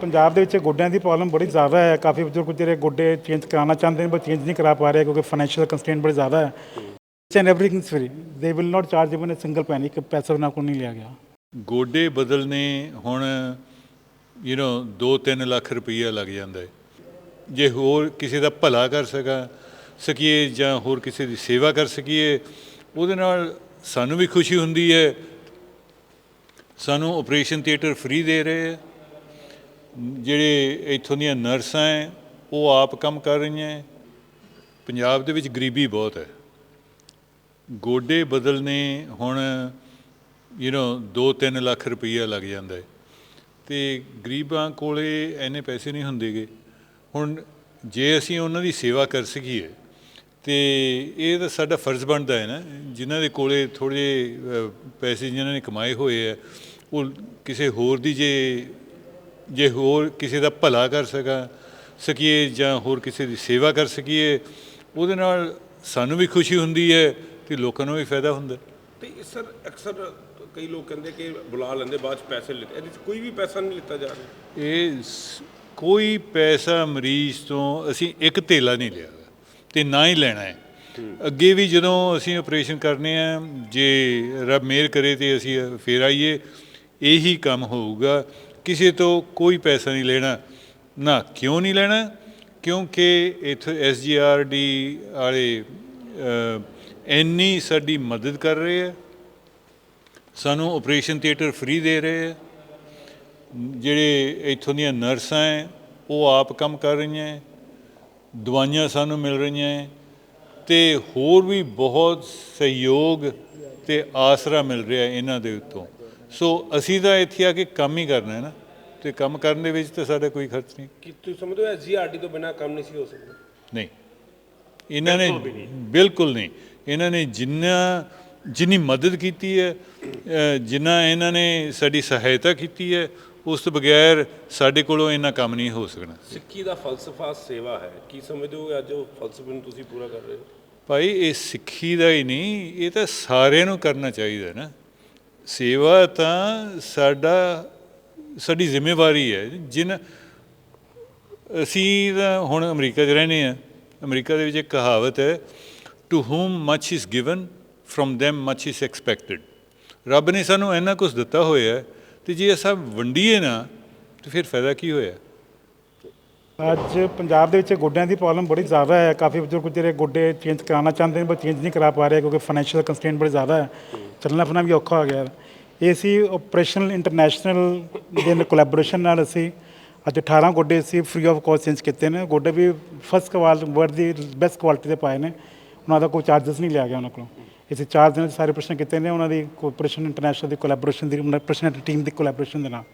ਪੰਜਾਬ ਦੇ ਵਿੱਚ ਗੋਡਿਆਂ ਦੀ ਪ੍ਰੋਬਲਮ ਬੜੀ ਜ਼ਿਆਦਾ ਹੈ। ਕਾਫੀ ਬਜ਼ੁਰਗ ਜਿਹੜੇ ਗੋਡੇ ਚੇਂਜ ਕਰਾਉਣਾ ਚਾਹੁੰਦੇ ਨੇ ਪਰ ਚੇਂਜ ਨਹੀਂ ਕਰਾ ਪਾ ਰਹੇ ਕਿਉਂਕਿ ਫਾਈਨੈਂਸ਼ੀਅਲ ਕੰਸਟ੍ਰੇਂਟ ਬੜੀ ਜ਼ਿਆਦਾ ਹੈ। And everything is free they will not charge even a single penny ਇੱਕ ਪੈਸਾ ਉਹਨਾਂ ਕੋਲ ਨਹੀਂ ਲਿਆ ਗਿਆ। ਗੋਡੇ ਬਦਲਨੇ ਹੁਣ ਯੂ نو 2-3 ਲੱਖ ਰੁਪਈਆ ਲੱਗ ਜਾਂਦਾ ਹੈ। ਜੇ ਹੋਰ ਕਿਸੇ ਦਾ ਭਲਾ ਕਰ ਸਕਾ, ਸਕੀਏ ਜਾਂ ਹੋਰ ਕਿਸੇ ਦੀ ਸੇਵਾ ਕਰ ਸਕੀਏ, ਉਹਦੇ ਨਾਲ ਸਾਨੂੰ ਵੀ ਖੁਸ਼ੀ ਹੁੰਦੀ ਹੈ। ਸਾਨੂੰ ਆਪਰੇਸ਼ਨ ਥੀਏਟਰ ਫ੍ਰੀ ਦੇ ਰਹੇ ਹੈ। ਜਿਹੜੇ ਇੱਥੋਂ ਦੀਆਂ ਨਰਸਾਂ ਹੈ ਉਹ ਆਪ ਕੰਮ ਕਰ ਰਹੀਆਂ ਪੰਜਾਬ ਦੇ ਵਿੱਚ ਗਰੀਬੀ ਬਹੁਤ ਹੈ ਗੋਡੇ ਬਦਲਨੇ ਹੁਣ ਯੂ نو 2-3 ਲੱਖ ਰੁਪਈਆ ਲੱਗ ਜਾਂਦਾ ਹੈ ਤੇ ਗਰੀਬਾਂ ਕੋਲੇ ਐਨੇ ਪੈਸੇ ਨਹੀਂ ਹੁੰਦੇਗੇ। ਹੁਣ ਜੇ ਅਸੀਂ ਉਹਨਾਂ ਦੀ ਸੇਵਾ ਕਰ ਸਕੀਏ, ਤੇ ਇਹ ਤਾਂ ਸਾਡਾ ਫਰਜ਼ ਬਣਦਾ ਹੈ ਨਾ। ਜਿਨ੍ਹਾਂ ਦੇ ਕੋਲੇ ਥੋੜੇ ਪੈਸੇ ਜਿਨ੍ਹਾਂ ਨੇ ਕਮਾਏ ਹੋਏ ਆ ਉਹ ਕਿਸੇ ਹੋਰ ਦੀ ਜੇ ਜੇ ਹੋਰ ਕਿਸੇ ਦਾ ਭਲਾ ਕਰ ਸਕਾ ਸਕੀਏ ਜਾਂ ਹੋਰ ਕਿਸੇ ਦੀ ਸੇਵਾ ਕਰ ਸਕੀਏ ਉਹਦੇ ਨਾਲ ਸਾਨੂੰ ਵੀ ਖੁਸ਼ੀ ਹੁੰਦੀ ਹੈ ਤੇ ਲੋਕਾਂ ਨੂੰ ਵੀ ਫਾਇਦਾ ਹੁੰਦਾ ਤੇ ਸਰ ਅਕਸਰ ਕਈ ਲੋਕ ਕਹਿੰਦੇ ਕਿ ਬੁਲਾ ਲੈਂਦੇ ਬਾਅਦ ਚ ਪੈਸੇ ਲਿੱਤੇ ਇਹਦੇ ਚ ਕੋਈ ਵੀ ਪੈਸਾ ਨਹੀਂ ਲਿੱਤਾ ਜਾ ਰਿਹਾ। ਇਹ ਕੋਈ ਪੈਸਾ ਮਰੀਜ਼ ਤੋਂ ਅਸੀਂ ਇੱਕ ਧੇਲਾ ਨਹੀਂ ਲਿਆ ਤੇ ਨਾ ਹੀ ਲੈਣਾ ਹੈ। ਅੱਗੇ ਵੀ ਜਦੋਂ ਅਸੀਂ ਆਪਰੇਸ਼ਨ ਕਰਨੇ ਆ ਜੇ ਰੱਬ ਮਿਹਰ ਕਰੇ ਤੇ ਅਸੀਂ ਫੇਰ ਆਈਏ ਇਹੀ ਕੰਮ ਹੋਊਗਾ। ਕਿਸੇ ਤੋਂ ਕੋਈ ਪੈਸਾ ਨਹੀਂ ਲੈਣਾ, ਨਾ ਕਿਉਂ ਨਹੀਂ ਲੈਣਾ? ਕਿਉਂਕਿ ਇੱਥੇ ਐਸਜੀਆਰਡੀ ਵਾਲੇ ਇੰਨੀ ਸਾਡੀ ਮਦਦ ਕਰ ਰਹੇ ਆ। ਸਾਨੂੰ ਆਪਰੇਸ਼ਨ ਥੀਏਟਰ ਫ੍ਰੀ ਦੇ ਰਹੇ ਆ। ਜਿਹੜੇ ਇੱਥੋਂ ਦੀਆਂ ਨਰਸਾਂ ਹੈ ਉਹ ਆਪ ਕੰਮ ਕਰ ਰਹੀਆਂ ਹੈ ਦਵਾਈਆਂ ਸਾਨੂੰ ਮਿਲ ਰਹੀਆਂ ਹੈ ਤੇ ਹੋਰ ਵੀ ਬਹੁਤ ਸਹਿਯੋਗ ਤੇ ਆਸਰਾ ਮਿਲ ਰਿਹਾ ਇਹਨਾਂ ਦੇ ਉੱਤੋਂ। ਸੋ ਅਸੀਂ ਤਾਂ ਇੱਥੇ ਆ ਕੇ ਕੰਮ ਹੀ ਕਰਨਾ ਹੈ ਨਾ ਤੇ ਕੰਮ ਕਰਨ ਦੇ ਵਿੱਚ ਤਾਂ ਸਾਡਾ ਕੋਈ ਖਰਚ ਨਹੀਂ। ਕਿ ਤੁਸੀਂ ਸਮਝਦੇ ਹੋ ਐਸਜੀਆਰਡੀ ਤੋਂ ਬਿਨਾ ਕੰਮ ਨਹੀਂ ਸੀ ਹੋ ਸਕਦਾ? ਨਹੀਂ। ਇਹਨਾਂ ਨੇ ਬਿਲਕੁਲ ਨਹੀਂ। ਇਹਨਾਂ ਨੇ ਜਿੰਨਾ ਜਿੰਨੀ ਮਦਦ ਕੀਤੀ ਹੈ ਜਿੰਨਾ ਇਹਨਾਂ ਨੇ ਸਾਡੀ ਸਹਾਇਤਾ ਕੀਤੀ ਹੈ ਉਸ ਤੋਂ ਬਗੈਰ ਸਾਡੇ ਕੋਲੋਂ ਇੰਨਾ ਕੰਮ ਨਹੀਂ ਹੋ ਸਕਣਾ। ਸਿੱਖੀ ਦਾ ਫਲਸਫਾ ਸੇਵਾ ਹੈ। ਕੀ ਸਮਝਦੇ ਹੋ ਅੱਜ ਉਹ ਫਲਸਫੇ ਨੂੰ ਤੁਸੀਂ ਪੂਰਾ ਕਰ ਰਹੇ ਹੋ? ਭਾਈ ਇਹ ਸਿੱਖੀ ਦਾ ਹੀ ਨਹੀਂ ਇਹ ਤਾਂ ਸਾਰਿਆਂ ਨੂੰ ਕਰਨਾ ਚਾਹੀਦਾ ਨਾ। ਸੇਵਾ ਤਾਂ ਸਾਡਾ, ਸਾਡੀ ਜ਼ਿੰਮੇਵਾਰੀ ਹੈ। ਜਿਨ ਅਸੀਂ ਤਾਂ ਹੁਣ ਅਮਰੀਕਾ 'ਚ ਰਹਿੰਦੇ ਆ ਅਮਰੀਕਾ ਦੇ ਵਿੱਚ ਇੱਕ ਕਹਾਵਤ ਹੈ to whom much is given from them much is expected. ਰੱਬ ਨੇ ਸਾਨੂੰ ਇੰਨਾ ਕੁਝ ਦਿੱਤਾ ਹੋਇਆ ਹੈ, ਤੇ ਜੇ ਅਸਾਂ ਵੰਡੀਏ ਨਾ, ਤੇ ਫਿਰ ਫਾਇਦਾ ਕੀ ਹੋਇਆ? ਅੱਜ ਪੰਜਾਬ ਦੇ ਵਿੱਚ ਗੋਡਿਆਂ ਦੀ ਪ੍ਰੋਬਲਮ ਬੜੀ ਜ਼ਿਆਦਾ ਹੈ। ਕਾਫੀ ਬਜ਼ੁਰਗ ਜਿਹੜੇ ਗੋਡੇ ਚੇਂਜ ਕਰਾਉਣਾ ਚਾਹੁੰਦੇ ਨੇ ਪਰ ਚੇਂਜ ਨਹੀਂ ਕਰਾ ਪਾ ਰਹੇ ਕਿਉਂਕਿ ਫਾਈਨੈਂਸ਼ੀਅਲ ਕੰਸਟ੍ਰੇਂਟ ਬੜੀ ਜ਼ਿਆਦਾ ਹੈ। ਚੱਲਣਾ ਫਿਰਨਾ ਵੀ ਔਖਾ ਹੋ ਗਿਆ। ਇਹ ਸੀ ਆਪਰੇਸ਼ਨਲ ਇੰਟਰਨੈਸ਼ਨਲ ਦੇ ਕੋਲੈਬੋਰੇਸ਼ਨ ਨਾਲ ਅਸੀਂ ਅੱਜ 18 ਗੋਡੇ ਅਸੀਂ ਫ੍ਰੀ ਆਫ ਕਾਸਟ ਚੇਂਜ ਕੀਤੇ ਨੇ। ਗੋਡੇ ਵੀ ਫਸਟ ਕੁਆਲ ਵਰਡ ਦੀ ਬੈਸਟ ਕੁਆਲਿਟੀ ਦੇ ਪਾਏ ਨੇ। ਉਹਨਾਂ ਦਾ ਕੋਈ ਚਾਰजेस ਨਹੀਂ ਲਿਆ ਗਿਆ ਉਹਨਾਂ ਕੋਲੋਂ। ਅਸੀਂ ਚਾਰ ਦਿਨ 'ਚ ਸਾਰੇ ਪ੍ਰਸ਼ਨ ਕੀਤੇ ਨੇ। ਉਹਨਾਂ ਦੀ ਕੋਆਪਰੇਸ਼ਨ ਇੰਟਰਨੈਸ਼ਨਲ ਦੀ ਕੋਲੈਬੋਰੇਸ਼ਨ ਦੀ ਪ੍ਰਸ਼ਨ ਟੀਮ ਦੀ ਕੋਲੈਬੋਰੇਸ਼ਨ ਦੇ ਨਾਲ।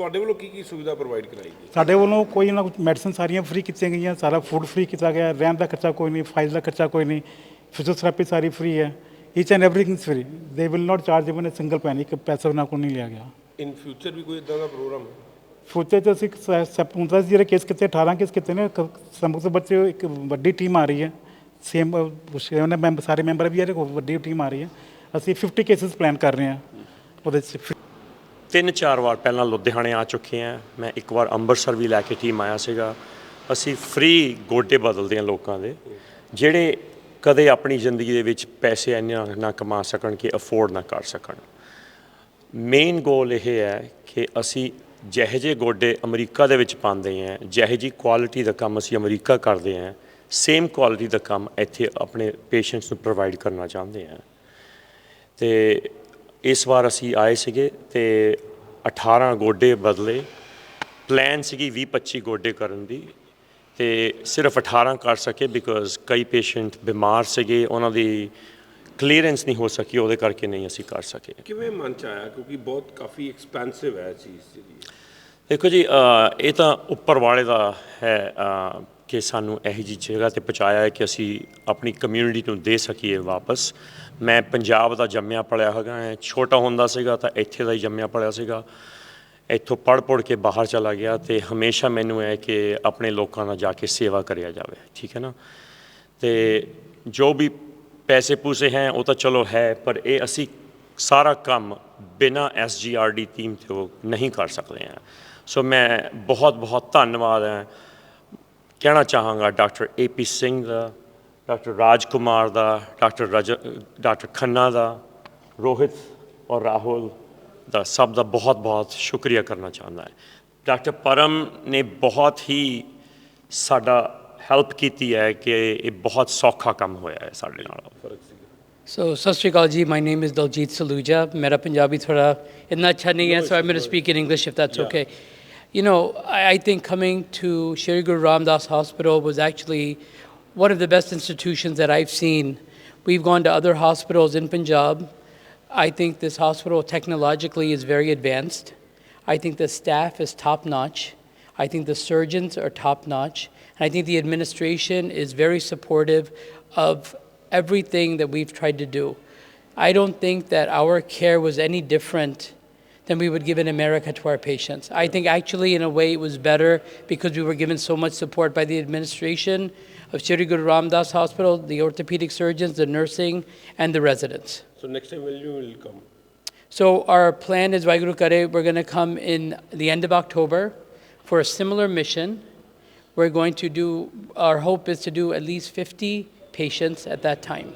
ਤੁਹਾਡੇ ਵੱਲੋਂ ਕੀ ਕੀ ਸੁਵਿਧਾ ਪ੍ਰੋਵਾਈਡ ਕਰਾਈ ਗਈ? ਸਾਡੇ ਵੱਲੋਂ ਕੋਈ ਨਾ ਕੋਈ ਮੈਡੀਸਨ ਸਾਰੀਆਂ ਫ੍ਰੀ ਕੀਤੀਆਂ ਗਈਆਂ ਸਾਰਾ ਫੂਡ ਫ੍ਰੀ ਕੀਤਾ ਗਿਆ ਰਹਿਣ ਦਾ ਖਰਚਾ ਕੋਈ ਨਹੀਂ ਫਾਈਲ ਦਾ ਖਰਚਾ ਕੋਈ ਨਹੀਂ ਫਿਜ਼ੀਓਥੈਰੇਪੀ ਸਾਰੀ ਫ੍ਰੀ ਹੈ each and everything is free they will not charge even a single penny ਇੱਕ ਪੈਸਾ ਵੀ ਨਾ ਕੋਈ ਨਹੀਂ ਲਿਆ ਗਿਆ। ਇਨ ਫਿਊਚਰ ਵੀ ਕੋਈ ਇਦਾਂ ਦਾ ਪ੍ਰੋਗਰਾਮ ਫੋਟੇ ਚ ਅਸੀਂ ਸਪੂਨਦਾ ਜਿਹੜੇ ਕੇਸ ਕੀਤੇ 18 ਕੇਸ ਕੀਤੇ ਨੇ ਸਮੁਖ ਤੋਂ ਬੱਚੇ ਇੱਕ ਵੱਡੀ ਟੀਮ ਆ ਰਹੀ ਹੈ। ਸੇਮ ਉਹਨੇ ਮੈਂਬਰ ਸਾਰੇ ਮੈਂਬਰ ਵੀ ਆ ਰਹੇ ਵੱਡੀ ਟੀਮ ਆ ਰਹੀ ਹੈ। ਅਸੀਂ 50 ਕੇसेस ਪਲਾਨ ਕਰ ਰਹੇ ਹਾਂ। ਉਹਦੇ ਚ ਤਿੰਨ ਚਾਰ ਵਾਰ ਪਹਿਲਾਂ ਲੁਧਿਆਣੇ ਆ ਚੁੱਕੇ ਆ ਮੈਂ ਇੱਕ ਵਾਰ ਅੰਮ੍ਰਿਤਸਰ ਵੀ ਲੈ ਕੇ ਟੀਮ ਆਇਆ ਸੀਗਾ। ਅਸੀਂ ਫ੍ਰੀ ਗੋਡੇ ਬਦਲਦੇ ਆ ਲੋਕਾਂ ਦੇ, ਜਿਹੜੇ ਕਦੇ ਆਪਣੀ ਜ਼ਿੰਦਗੀ ਦੇ ਵਿੱਚ ਪੈਸੇ ਇੰਨਾ ਨਾ- ਕਮਾ ਸਕਣ ਕਿ ਅਫੋਰਡ ਨਾ ਕਰ ਸਕਣ। ਮੇਨ ਗੋਲ ਇਹ ਹੈ ਕਿ ਅਸੀਂ ਜਿਹੇ ਜਿਹੇ ਗੋਡੇ ਅਮਰੀਕਾ ਦੇ ਵਿੱਚ ਪਾਉਂਦੇ ਆ ਜਿਹੇ ਜੀ ਕੁਆਲਿਟੀ ਦਾ ਕੰਮ ਅਸੀਂ ਅਮਰੀਕਾ ਕਰਦੇ ਆ ਸੇਮ ਕੁਆਲਿਟੀ ਦਾ ਕੰਮ ਇੱਥੇ ਆਪਣੇ ਪੇਸ਼ੈਂਟਸ ਨੂੰ ਪ੍ਰੋਵਾਈਡ ਕਰਨਾ ਚਾਹੁੰਦੇ ਆ ਤੇ ਇਸ ਵਾਰ ਅਸੀਂ ਆਏ ਸੀਗੇ ਤੇ 18 ਗੋਡੇ ਬਦਲੇ। ਪਲਾਨ ਸੀਗੀ 20 25 ਗੋਡੇ ਕਰਨ ਦੀ ਤੇ ਸਿਰਫ 18 ਕਰ ਸਕੇ ਬਿਕੋਜ਼ ਕਈ ਪੇਸ਼ੈਂਟ ਬਿਮਾਰ ਸੀਗੇ ਉਹਨਾਂ ਦੀ ਕਲੀਅਰੈਂਸ ਨਹੀਂ ਹੋ ਸਕੀ ਉਹਦੇ ਕਰਕੇ ਨਹੀਂ ਅਸੀਂ ਕਰ ਸਕੇ। ਕਿਵੇਂ ਮਨ ਚ ਆਇਆ? ਕਿਉਂਕਿ ਬਹੁਤ ਕਾਫੀ ਐਕਸਪੈਂਸਿਵ ਹੈ ਚੀਜ਼ ਜਿਹੜੀ ਦੇਖੋ ਜੀ ਇਹ ਤਾਂ ਉੱਪਰ ਵਾਲੇ ਦਾ ਹੈ ਕਿ ਸਾਨੂੰ ਇਹੋ ਜਿਹੀ ਜਗ੍ਹਾ ਤੇ ਪਹੁੰਚਾਇਆ ਹੈ ਕਿ ਅਸੀਂ ਆਪਣੀ ਕਮਿਊਨਿਟੀ ਨੂੰ ਦੇ ਸਕੀਏ ਵਾਪਸ। ਮੈਂ ਪੰਜਾਬ ਦਾ ਜੰਮਿਆ ਪਲਿਆ ਹੈਗਾ ਹੈ ਛੋਟਾ ਹੁੰਦਾ ਸੀਗਾ ਤਾਂ ਇੱਥੇ ਦਾ ਹੀ ਜੰਮਿਆ ਪਲਿਆ ਸੀਗਾ। ਇੱਥੋਂ ਪੜ੍ਹ ਪੜ੍ਹ ਕੇ ਬਾਹਰ ਚਲਾ ਗਿਆ ਤੇ ਹਮੇਸ਼ਾ ਮੈਨੂੰ ਹੈ ਕਿ ਆਪਣੇ ਲੋਕਾਂ ਨਾਲ ਜਾ ਕੇ ਸੇਵਾ ਕਰਿਆ ਜਾਵੇ, ਠੀਕ ਹੈ ਨਾ? ਤੇ ਜੋ ਵੀ ਪੈਸੇ ਪੂਸੇ ਹੈ, ਉਹ ਤਾਂ ਚਲੋ ਹੈ, ਪਰ ਇਹ ਅਸੀਂ ਸਾਰਾ ਕੰਮ ਬਿਨਾ ਐਸਜੀਆਰਡੀ ਟੀਮ ਤੋਂ ਨਹੀਂ ਕਰ ਸਕਦੇ ਹਾਂ। ਸੋ ਮੈਂ ਬਹੁਤ ਬਹੁਤ ਧੰਨਵਾਦ ਹੈ ਕਹਿਣਾ ਚਾਹਾਂਗਾ ਡਾਕਟਰ ਏਪੀ ਸਿੰਘ ਦਾ ਡਾਕਟਰ ਰਾਜ ਕੁਮਾਰ ਦਾ ਡਾਕਟਰ ਰਜ ਡਾਕਟਰ ਖੰਨਾ ਦਾ ਰੋਹਿਤ ਔਰ ਰਾਹੁਲ ਦਾ ਸਭ ਦਾ ਬਹੁਤ ਬਹੁਤ ਸ਼ੁਕਰੀਆ ਕਰਨਾ ਚਾਹੁੰਦਾ ਹੈ। ਡਾਕਟਰ ਪਰਮ ਨੇ ਬਹੁਤ ਹੀ ਸਾਡਾ ਹੈਲਪ ਕੀਤੀ ਹੈ ਕਿ ਇਹ ਬਹੁਤ ਸੌਖਾ ਕੰਮ ਹੋਇਆ ਹੈ ਸਾਡੇ ਨਾਲ। So, ਸਤਿ ਸ਼੍ਰੀ ਅਕਾਲ ਜੀ my name is Daljit Saluja ਮੇਰਾ ਪੰਜਾਬੀ ਥੋੜਾ ਇੰਨਾ ਅੱਛਾ ਨਹੀਂ ਹੈ so I'm going to speak in English if that's okay you know I, I think coming to Shri Guru Ram Das Hospital was actually one of the best institutions that I've seen we've gone to other hospitals in Punjab I think this hospital technologically is very advanced I think the staff is top notch I think the surgeons are top notch. And I think the administration is very supportive of everything that we've tried to do. I don't think that our care was any different than we would give in America to our patients. I think actually, in a way, it was better because we were given so much support by the administration of Shri Guru Ram Das Hospital, the orthopedic surgeons, the nursing, and the residents. So next time when you will come? So our plan is Vaiguru Kare, we're going to come in the end of October for a similar mission. We're going to do, our hope is to do at least 50 patients at that time.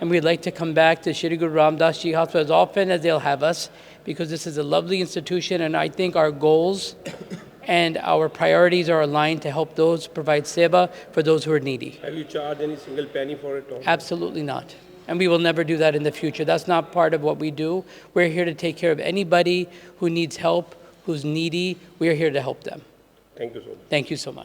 And we'd like to come back to Shri Guru Ram Das Ji Hospital as often as they'll have us because this is a lovely institution and I think our goals and our priorities are aligned to help those provide seva for those who are needy. Have you charged any single penny for it? Or? Absolutely not. And we will never do that in the future. That's not part of what we do. We're here to take care of anybody who needs help, who's needy. We are here to help them. Thank you so much. Thank you so much.